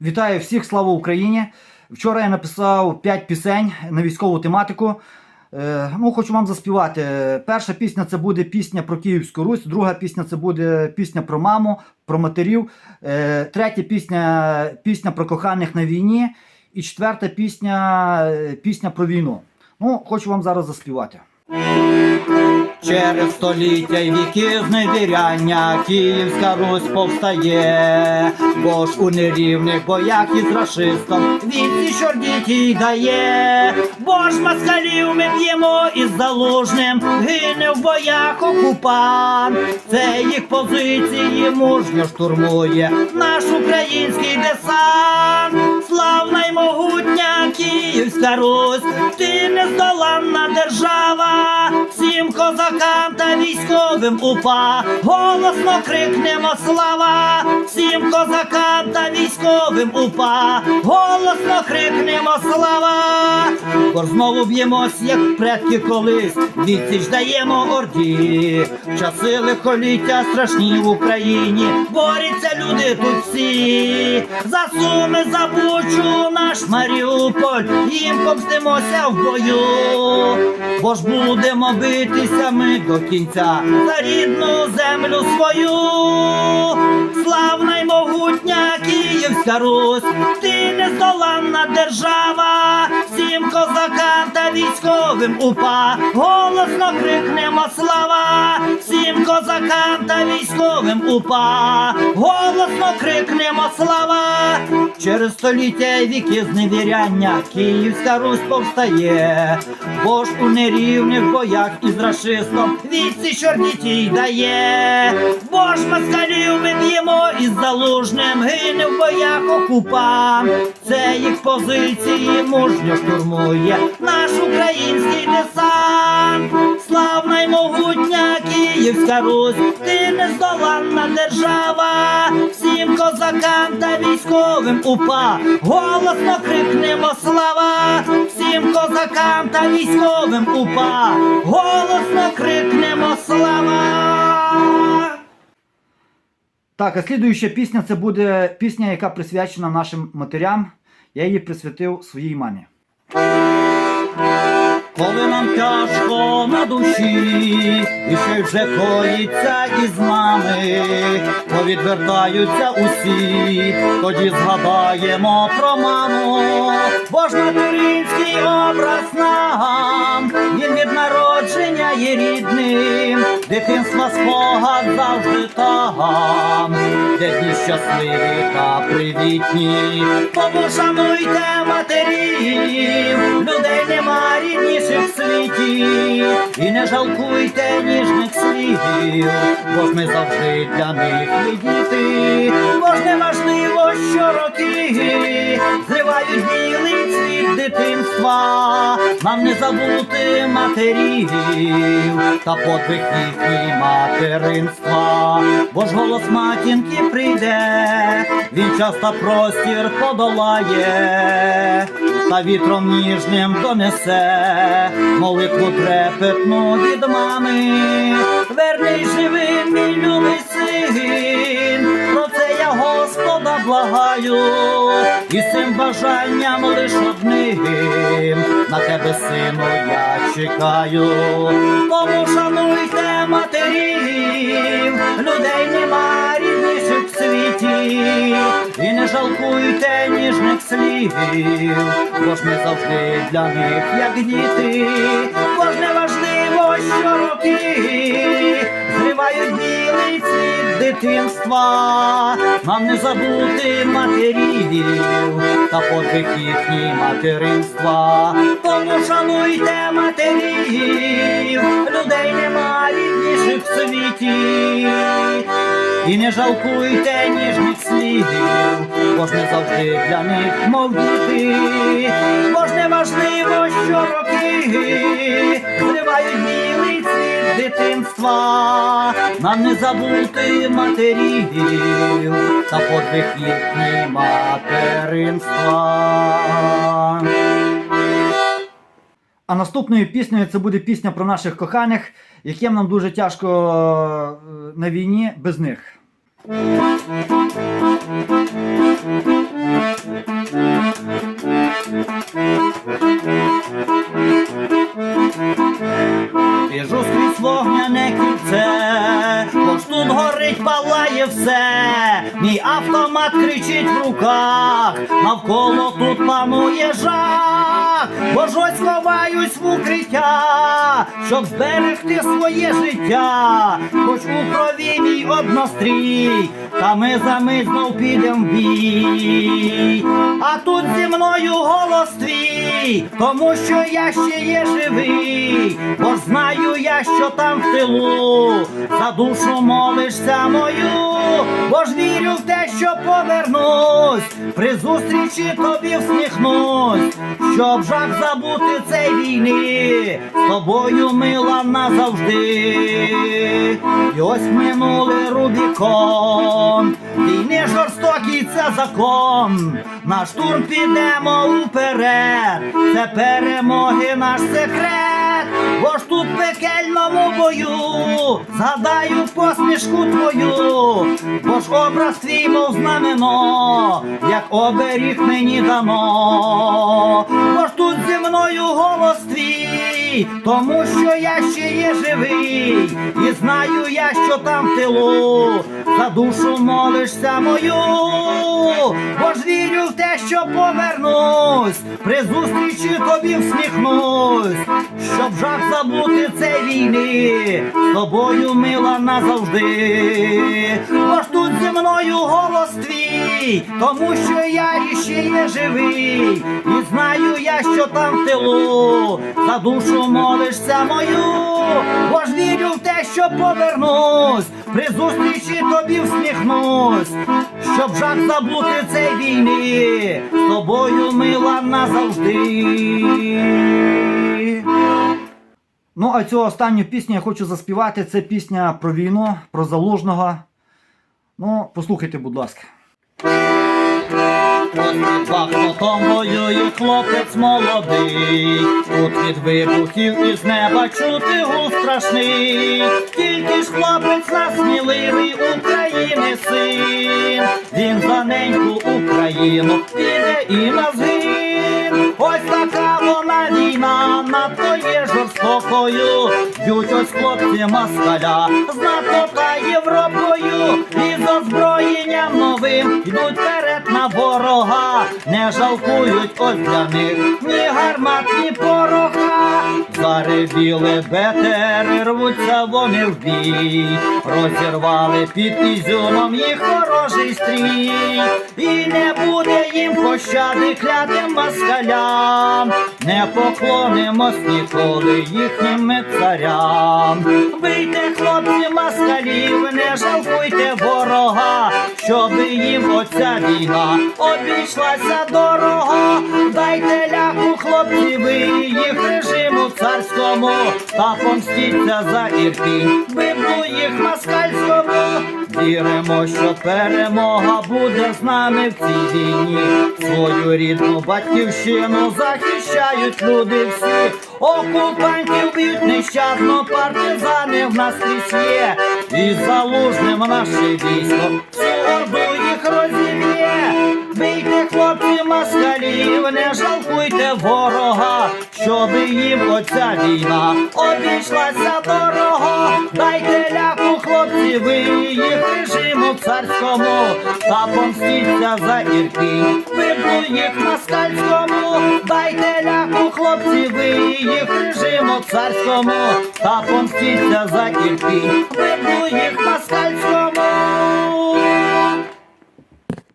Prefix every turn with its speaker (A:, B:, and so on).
A: Вітаю всіх, слава Україні! Вчора я написав 5 пісень на військову тематику. Е, ну, хочу вам заспівати. Перша пісня це буде пісня про Київську Русь, друга пісня це буде пісня про маму, про матерів. Е, третя пісня пісня про коханих на війні. І четверта пісня е, пісня про війну. Ну, хочу вам зараз заспівати. Через століття й віки зневіряння Київська Русь повстає, бо ж у нерівних боях із рашистом віці чорнітій дає, бо ж москалів ми б'ємо із залужним, гине в боях окупант. Це їх позиції мужньо штурмує наш український десант. Славна й могутня Київська Русь, ти нездоланна держава, всім козакам та військовим упа, голосно крикнемо слава, всім козакам та військовим упа, голосно крикнемо слава, бо знову б'ємось, як предки колись, відсіч даємо орді, часи лихоліття страшні в Україні, борються люди тут всі, за суми за бучу наш Маріуполь, їм помстимося в бою, бо ж будемо битися ми до кінця за рідну землю свою, славна й могутня Київська Русь, ти нездоланна держава, всім козакам та військовим упа, голосно крикнемо слава, всім козакам та військовим упа, голосно крикнемо слава, через століття й віки зневіряння Київська Русь повстає, бо ж у нерівних боях із рашистом віці чорнітій дає, бо ж москалів ми б'ємо із залужним, гине в боях окупант, це їх позиції мужньо штурмує наш український десант, славна й могутня Київська Русь, ти нездоланна держава, всім козакам та військовим упа, голосно крикнемо слава, всім козакам та військовим упа, голосно крикнемо слава. Так, а слідуюча пісня це буде пісня, яка присвячена нашим матерям. Я її присвятив своїй мамі. Коли нам тяжко на душі, і ще вже коїться із нами, то відвертаються усі, тоді згадаємо про маму, бо ж материнський образ нам, він від народження є рідним, дитинства спогад завжди там, де дні щасливі та привітні, тому шануйте матерів, людей нема рідніших в світі, і не жалкуйте ніжних слів, бо ж ми завжди для них є діти, бо ж не важливо, що роки зривають білий цвіт дитинства, нам не забути матерів та подвиг їхній материнства, бо ж голос матінки прийде, він часто простір подолає, та вітром ніжним донесе молитву трепетну від мами, верний живим мій любий благаю, і цим бажанням лиш одним на тебе, сину, я чекаю, тому шануйте матерів, людей нема рідніших в світі, і не жалкуйте ніжних слів, бо ж ми завжди для них, як діти, бо ж не важливо, що зривають білий цвіт дитинства, нам не забути матерів та подвиг їхній материнства, тому шануйте матерів, людей нема рідніших в світі, і не жалкуйте ніжних слів, бо ж не завжди для них мов діти, бо ж не важливо, що роки зривають дитинства, нам не забути матерів та подвиг їхній материнства. А наступною піснею це буде пісня про наших коханих, яким нам дуже тяжко е, на війні без них. все, мій автомат кричить в руках, навколо тут панує жах бо ж ось ховаюсь в укриття, щоб зберегти своє життя, хоч у крові мій однострій, та ми за мить знов підем в бій. А тут зі мною голос твій, тому що я ще є живий, бо знаю я, що там в тилу, за душу молишся мою, бо ж вірю в те, що повернусь, при зустрічі тобі всміхнусь, щоб жах забути цей війни, з тобою мила назавжди. І ось минули Рубікон, війни жорстокий це закон. На штурм підемо уперед, це перемоги наш секрет, бо ж тут пекельному бою, згадаю посмішку твою, бо ж образ твій мов знамено, як оберіг мені дано, бо ж тут зі мною голос твій, тому що я ще є живий, і знаю я, що там в тилу, за душу молишся мою, бо ж вірю в те, що повернусь, при зустрічі тобі всміхнусь, щоб жах забути це війни, з тобою мила назавжди, ж тут зі мною голос твій, тому що я іще є живий, і знаю я, що там в тилу, за душу молишся мою, бо вірю в те, що повернусь, при зустрічі тобі всміхнусь, щоб жах забути цей війни, з тобою мила назавжди. Ну, а цю останню пісню я хочу заспівати. Це пісня про війну, про залужного. Ну, послухайте, будь ласка. Під Бахмутом воює хлопець молодий, тут від вибухів із неба чути гул страшний, тільки ж хлопець насміливий України син, він за неньку Україну піде і на згин. Ось така вона війна, надто є жорстокою, б'ють ось хлопці москаля, з НАТО та Європою, і з озброєнням новим йдуть вперед на ворога, не жалкують ось для них ні гармат, ні порога. Заревіли бетери, рвуться вони в бій, розірвали під ізюмом їх ворожий стрій, і не буде їм пощади клятим москалям, не поклонимось ніколи їхнім царям. Вийте, хлопці москалів, не жалкуйте ворога, щоб їм оця війна обійшлася дорого. Дайте ляху, хлопці, ви їх режиму царському, та помстіться за ірпінь, вибну їх москальському. Віримо, що перемога буде з нами в цій війні. Свою рідну батьківщину захищають люди всі. Окупантів б'ють нещадно, партизани в нас є. І залужним наше військо Хлопці, москалів, не жалкуйте ворога, щоб їм оця війна обійшлася дорого. Дайте ляку, хлопці, ви їх режиму царському, та помстіться за вибну їх москальському, дайте ляку, хлопці, ви їх режиму царському, та помстіться за вибну їх